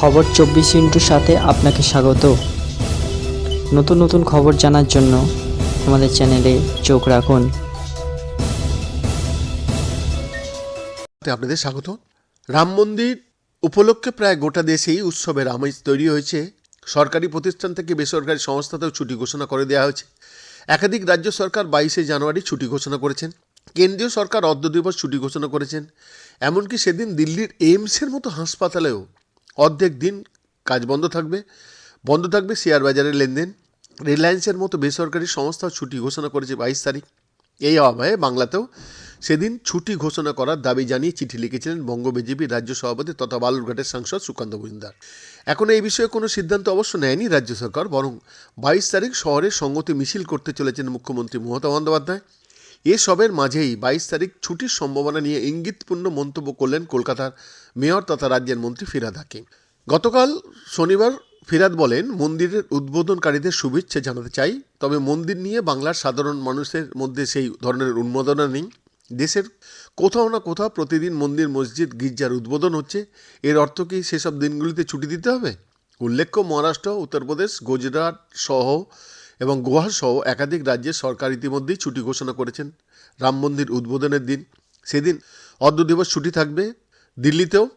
খবর চব্বিশ ইন্টুর সাথে আপনাকে স্বাগত। নতুন নতুন খবর জানার জন্য আমাদের চ্যানেলে চোখ রাখুন। আপনাদের স্বাগত। রাম মন্দির উপলক্ষে প্রায় গোটা দেশেই উৎসবের আমেজ তৈরি হয়েছে। সরকারি প্রতিষ্ঠান থেকে বেসরকারি সংস্থাতেও ছুটি ঘোষণা করে দেওয়া হয়েছে। একাধিক রাজ্য সরকার বাইশে জানুয়ারি ছুটি ঘোষণা করেছেন। কেন্দ্রীয় সরকার অর্ধ দিবস ছুটি ঘোষণা করেছেন। এমনকি সেদিন দিল্লির এইমসের মতো হাসপাতালেও অর্ধেক দিন কাজ বন্ধ থাকবে। বন্ধ থাকবে শেয়ার বাজারের লেনদেন। রিলায়েন্সের মতো বেসরকারি সংস্থাও ছুটি ঘোষণা করেছে বাইশ তারিখ। এই আবহে বাংলাতেও সেদিন ছুটি ঘোষণা করার দাবি জানিয়ে চিঠি লিখেছিলেন বঙ্গ বিজেপির রাজ্য সভাপতি তথা বালুরঘাটের সাংসদ সুকান্ত মজুমদার। এখন এই বিষয়ে কোনো সিদ্ধান্ত অবশ্য নেয়নি রাজ্য সরকার, বরং বাইশ তারিখ শহরে সংগতি মিছিল করতে চলেছেন মুখ্যমন্ত্রী মমতা বন্দ্যোপাধ্যায়। এসবের মাঝেই বাইশ তারিখ ছুটির সম্ভাবনা নিয়ে ইঙ্গিতপূর্ণ মন্তব্য করলেন কলকাতার মেয়র তথা রাজ্যের মন্ত্রী ফিরাদ হাকিম। গতকাল শনিবার ফিরাদ বলেন, মন্দিরের উদ্বোধনকারীদের শুভেচ্ছা জানাতে চাই, তবে মন্দির নিয়ে বাংলার সাধারণ মানুষের মধ্যে সেই ধরনের উন্মাদনা নেই। দেশের কোথাও না কোথাও প্রতিদিন মন্দির, মসজিদ, গির্জার উদ্বোধন হচ্ছে। এর অর্থ কি সেসব দিনগুলিতে ছুটি দিতে হবে? উল্লেখ্য, মহারাষ্ট্র, উত্তরপ্রদেশ, গুজরাট সহ এবং গোয়া সহ একাধিক রাজ্যের সরকার ইতিমধ্যেই ছুটি ঘোষণা করেছেন। রাম মন্দির উদ্বোধনের দিন। সেদিন অর্ধ দিবস ছুটি থাকবে দিল্লিতেও,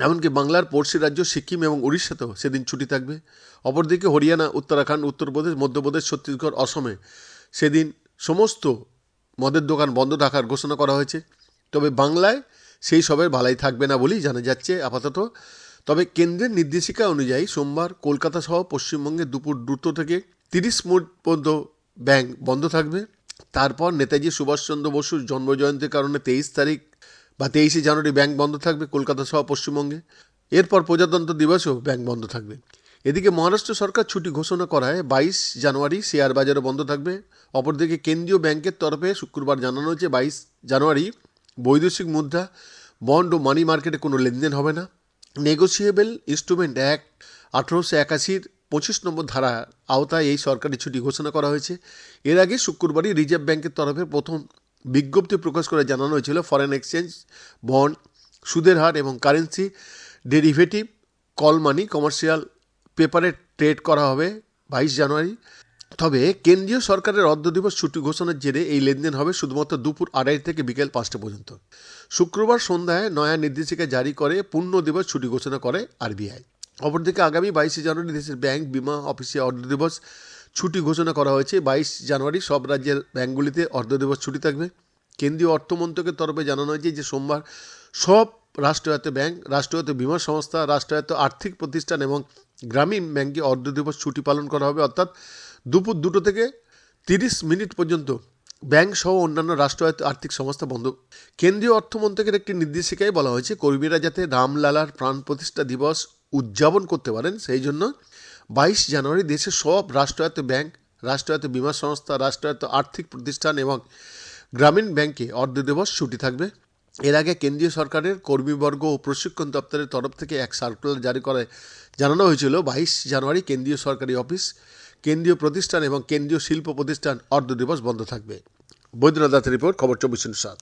এমনকি বাংলার পড়শি রাজ্য সিকিম এবং উড়িষ্যাতেও সেদিন ছুটি থাকবে। অপরদিকে হরিয়ানা, উত্তরাখণ্ড, উত্তরপ্রদেশ, মধ্যপ্রদেশ, ছত্তিশগড়, অসমে সেদিন সমস্ত মদের দোকান বন্ধ রাখার ঘোষণা করা হয়েছে। তবে বাংলায় সেই সবের ভালাই থাকবে না বলেই জানা যাচ্ছে আপাতত। তবে কেন্দ্রের নির্দেশিকা অনুযায়ী সোমবার কলকাতা সহ পশ্চিমবঙ্গে দুপুর দুটো থেকে তিরিশ পর্যন্ত ব্যাংক বন্ধ থাকবে। তারপর নেতাজি সুভাষচন্দ্র বসুর জন্মজয়ন্তীর কারণে তেইশ তারিখ বা তেইশে জানুয়ারি ব্যাংক বন্ধ থাকবে কলকাতা সহ পশ্চিমবঙ্গে। এরপর প্রজাতন্ত্র দিবসেও ব্যাংক বন্ধ থাকবে। এদিকে মহারাষ্ট্র সরকার ছুটি ঘোষণা করায় বাইশ জানুয়ারি শেয়ার বাজারও বন্ধ থাকবে। অপরদিকে কেন্দ্রীয় ব্যাংকের তরফে শুক্রবার জানানো হয়েছে বাইশ জানুয়ারি বৈদেশিক মুদ্রা, বন্ড ও মানি মার্কেটে কোনো লেনদেন হবে না। নেগোসিয়েবল ইনস্ট্রুমেন্ট অ্যাক্ট আঠেরোশো একাশির পঁচিশ নম্বর ধারা আওতায় এই সরকারি ছুটি ঘোষণা করা হয়েছে। এর আগে শুক্রবারই রিজার্ভ ব্যাংকের তরফে প্রথম বিজ্ঞপ্তি প্রকাশ করে জানানো হয়েছিল ফরেন এক্সচেঞ্জ বন্ড সুদের হার এবং currency derivative call money commercial পেপারে ট্রেড করা হবে বাইশ জানুয়ারি। তবে কেন্দ্রীয় সরকারের অর্ধ দিবস ছুটি ঘোষণার জেরে এই লেনদেন হবে শুধুমাত্র দুপুর আড়াই থেকে বিকেল পাঁচটা পর্যন্ত। শুক্রবার সন্ধ্যায় নয়া নির্দেশিকা জারি করে পূর্ণ দিবস ছুটি ঘোষণা করে আরবিআই। অপরদিকে আগামী বাইশে জানুয়ারি দেশের ব্যাংক বিমা অফিসে অর্ধ দিবস ছুটি ঘোষণা করা হয়েছে। বাইশ জানুয়ারি সব রাজ্যের ব্যাংকগুলিতে অর্ধ দিবস ছুটি থাকবে। কেন্দ্রীয় অর্থমন্ত্রকের তরফে জানানো হয়েছে যে সোমবার সব রাষ্ট্রায়ত্ত ব্যাংক, রাষ্ট্রায়ত্ত বিমা সংস্থা, রাষ্ট্রায়ত্ত আর্থিক প্রতিষ্ঠান এবং গ্রামীণ ব্যাংকে অর্ধ দিবস ছুটি পালন করা হবে। অর্থাৎ দুপুর দুটো থেকে তিরিশ মিনিট পর্যন্ত ব্যাংক সহ অন্যান্য রাষ্ট্রায়ত্ত আর্থিক সংস্থা বন্ধ। কেন্দ্রীয় অর্থমন্ত্রকের একটি নির্দেশিকায় বলা হয়েছে, কর্মীরা যাতে রামলালার প্রাণ প্রতিষ্ঠা দিবস উদযাপন করতে পারেন। সেই জন্য বাইশ জানুয়ারি দেশের সব রাষ্ট্রায়ত্ত ব্যাংক, রাষ্ট্রায়ত্ত বিমা সংস্থা, রাষ্ট্রায়ত্ত আর্থিক প্রতিষ্ঠান এবং গ্রামীণ ব্যাংকে অর্ধ দিবস ছুটি থাকবে। এর আগে কেন্দ্রীয় সরকারের কর্মীবর্গ ও প্রশিক্ষণ দপ্তরের তরফ থেকে এক সার্কুলার জারি করে জানানো হয়েছিল। বাইশ জানুয়ারি কেন্দ্রীয় সরকারি অফিস, কেন্দ্রীয় প্রতিষ্ঠান এবং কেন্দ্রীয় শিল্প প্রতিষ্ঠান অর্ধ দিবস বন্ধ থাকবে। বৈদ্যনাথ রিপোর্ট, খবর চব্বিশ সাত।